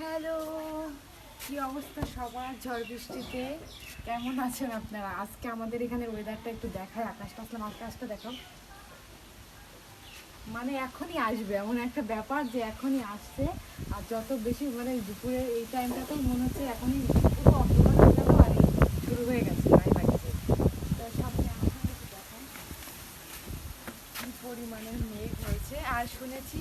Hello, কি অবস্থা সবার ঝড় বৃষ্টিতে? কেমন আছেন আপনারা? আজকে আমাদের এখানে ওয়েদারটা একটু দেখায়, আকাশটা আসলাম আকাশটা দেখো। মানে এখনই আসবে, এমন একটা ব্যাপার যে এখনই আসছে। আর যত বেশি মানে দুপুরে এই টাইমটা তো মনে হচ্ছে এখনই পুরো অন্ধকার শুরু হয়ে গেছে মাই বাড়িতে তো সামনে আসলে একটু দেখায় কি পরিমাণে মেঘ হয়েছে। আর শুনেছি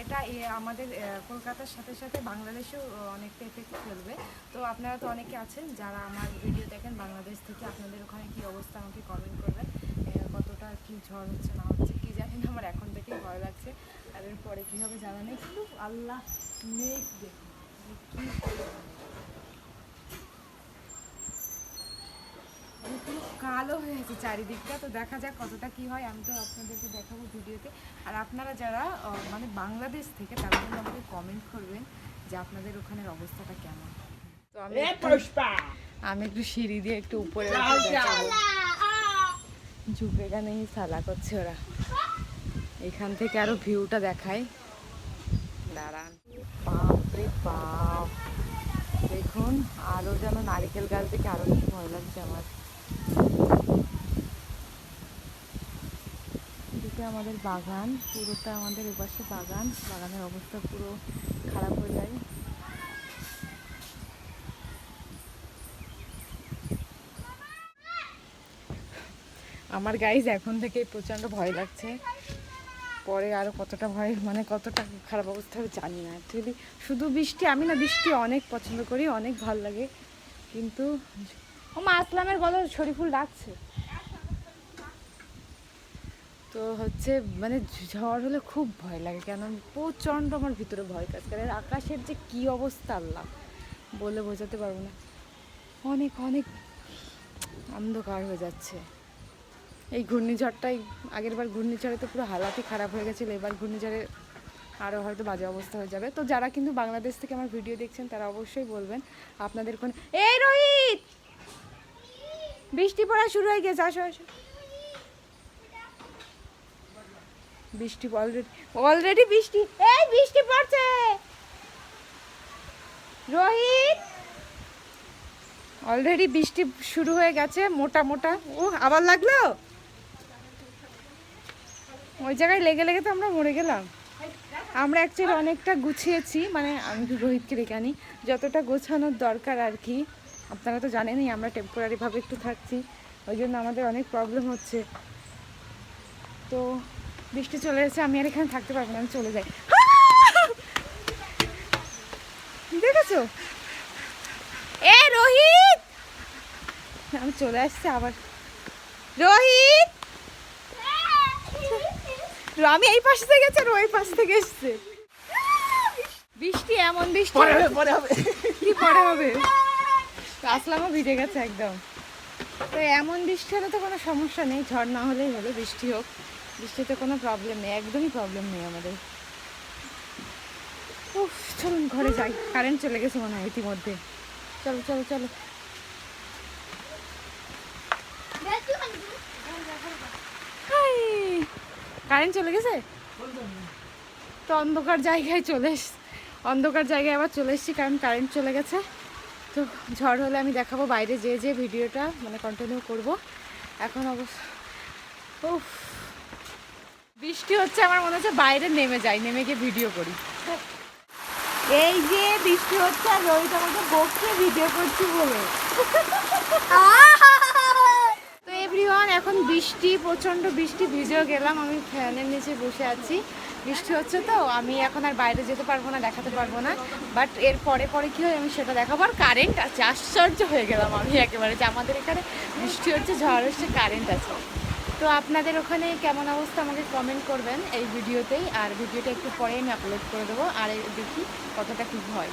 এটা আমাদের কলকাতার সাথে সাথে বাংলাদেশেও অনেকটা এফেক্ট ফেলবে। তো আপনারা তো অনেকে আছেন যারা আমার ভিডিও দেখেন বাংলাদেশ থেকে। আপনাদের ওখানে কি অবস্থা আমাকে কমেন্ট করবেন। কতটা কি ঝড় হচ্ছে, না হচ্ছে, কি জানি না, আমার এখন থেকেই ভয় লাগছে। আর এরপরে কী হবে জানা নেই। কিন্তু আল্লাহ, মেঘ দেখুন। কি পরিমাণে। মানে পুরো কালো হয়ে আছে চারিদিকটা তো দেখা যাক কতটা কি হয়। আমি তো আপনাদেরকে দেখাবো ভিডিওতে। আর আপনারা যারা মানে বাংলাদেশ থেকে তারা কিন্তু আমাকে কমেন্ট করবেন যে আপনাদের ওখানের অবস্থাটা কেমন। তো আমি একটু- আমি একটু সিঁড়ি দিয়ে একটু উপরে ঝুঁকে নেই সালা করছে ওরা। এখান থেকে আরও ভিউটা দেখায়। দাঁড়ান। বাপরে বাপ। দেখুন আরও যেন নারিকেল গাছ দেখে আরও ভয় লাগছে আমার। এদিকে আমাদের বাগান, পুরোটা আমাদের এপাশে বাগান। বাগানের অবস্থা পুরো খারাপ হয়ে যায়। আমার গাইজ এখন থেকেই প্রচণ্ড ভয় লাগছে। পরে আরও কতটা ভয় মানে কতটা খারাপ অবস্থা হবে জানি না। অ্যাকচুয়ালি শুধু বৃষ্টি, আমি না বৃষ্টি অনেক পছন্দ করি, অনেক ভালো লাগে। কিন্তু ও মা, আসলামের গলা শরীফুল ডাকছে তো হচ্ছে মানে ঝড় হলে খুব ভয় লাগে, কেন প্রচণ্ড আমার ভিতরে ভয় কাজ করে। আকাশের যে কি অবস্থা, আল্লাহ, বলে বোঝাতে পারব না। অনেক অনেক অন্ধকার হয়ে যাচ্ছে। এই ঘূর্ণিঝড়টাই আগের বার ঘূর্ণিঝড়ে তো পুরো হালাতই খারাপ হয়ে গেছিল, এবার ঘূর্ণিঝড়ে আরও হয়তো বাজে অবস্থা হয়ে যাবে। তো যারা কিন্তু বাংলাদেশ থেকে আমার ভিডিও দেখছেন, তারা অবশ্যই বলবেন, আপনাদের কোন এই রোহিত! বৃষ্টি পড়া শুরু হয়ে গেছে, আসো আসো। বৃষ্টি অলরেডি অলরেডি বৃষ্টি। এই বৃষ্টি পড়ছে। রোহিত অলরেডি বৃষ্টি শুরু হয়ে গেছে, মোটা মোটা। ও আবার লাগল? ওই জায়গায় লেগে লেগে তো আমরা মরে গেলাম। আমরা অ্যাকচুয়ালি অনেকটা গুছিয়েছি মানে আমি রোহিতকে রেখে আনি। যতটা গোছানোর দরকার আর কি। আপনারা তো জানেনই আমরা টেম্পোরারিভাবে একটু থাকছি ওই জন্য আমাদের অনেক প্রবলেম হচ্ছে। তো বৃষ্টি চলে এসেছে আমি আর এখানে থাকতে পারব না আমি চলে যাই। দেখেছ? এ রোহিত! আমি চলে আসছি আবার। রোহিত! আমি এই পাশ থেকে গেছি আর ওই পাশ থেকে এসছে। বৃষ্টি এমন বৃষ্টি। পরে হবে। কি পরে হবে? আসলামও ভিজে গেছে একদম। তো এমন বৃষ্টি হলে তো কোনো সমস্যা নেই, ঝড় না হলেই হলো, বৃষ্টি হোক। বৃষ্টিতে কোনো প্রবলেম নেই, একদমই প্রবলেম নেই আমাদের। উফ, চলুন ঘরে যাই কারেন্ট চলে গেছে মনে হয় ইতিমধ্যে। চলো চলো চলো। কারেন্ট চলে গেছে? তো অন্ধকার জায়গায় চলে অন্ধকার জায়গায় আবার চলে এসেছি, কারণ কারেন্ট চলে গেছে। তো ঝড় হলে আমি দেখাবো বাইরে যে যে ভিডিওটা মানে কন্টিনিউ করব। এখন অবশ্য, উফ, বৃষ্টি হচ্ছে, আমার মনে হচ্ছে বাইরে নেমে যাই, নেমে গিয়ে ভিডিও করি। এই যে বৃষ্টি হচ্ছে, আর রোহিত আমাকে বকছে ভিডিও করছি বলে। তো এভরিওয়ান এখন বৃষ্টি, প্রচণ্ড বৃষ্টি, ভিজেও গেলাম, আমি ফ্যানের নিচে বসে আছি। বৃষ্টি হচ্ছে তো, আমি এখন আর বাইরে যেতে পারব না, দেখাতে পারব না। বাট এর পরে পরে কী হয় আমি সেটা দেখাবো। আর কারেন্ট আছে, আশ্চর্য হয়ে গেলাম আমি একেবারে যে আমাদের এখানে বৃষ্টি হচ্ছে, ঝড় হচ্ছে কারেন্ট আছে। তো আপনাদের ওখানে কেমন অবস্থা আমাকে কমেন্ট করবেন এই ভিডিওতেই আর ভিডিওটা একটু পরে আমি আপলোড করে দেবো। আর দেখি কতটা কী হয়।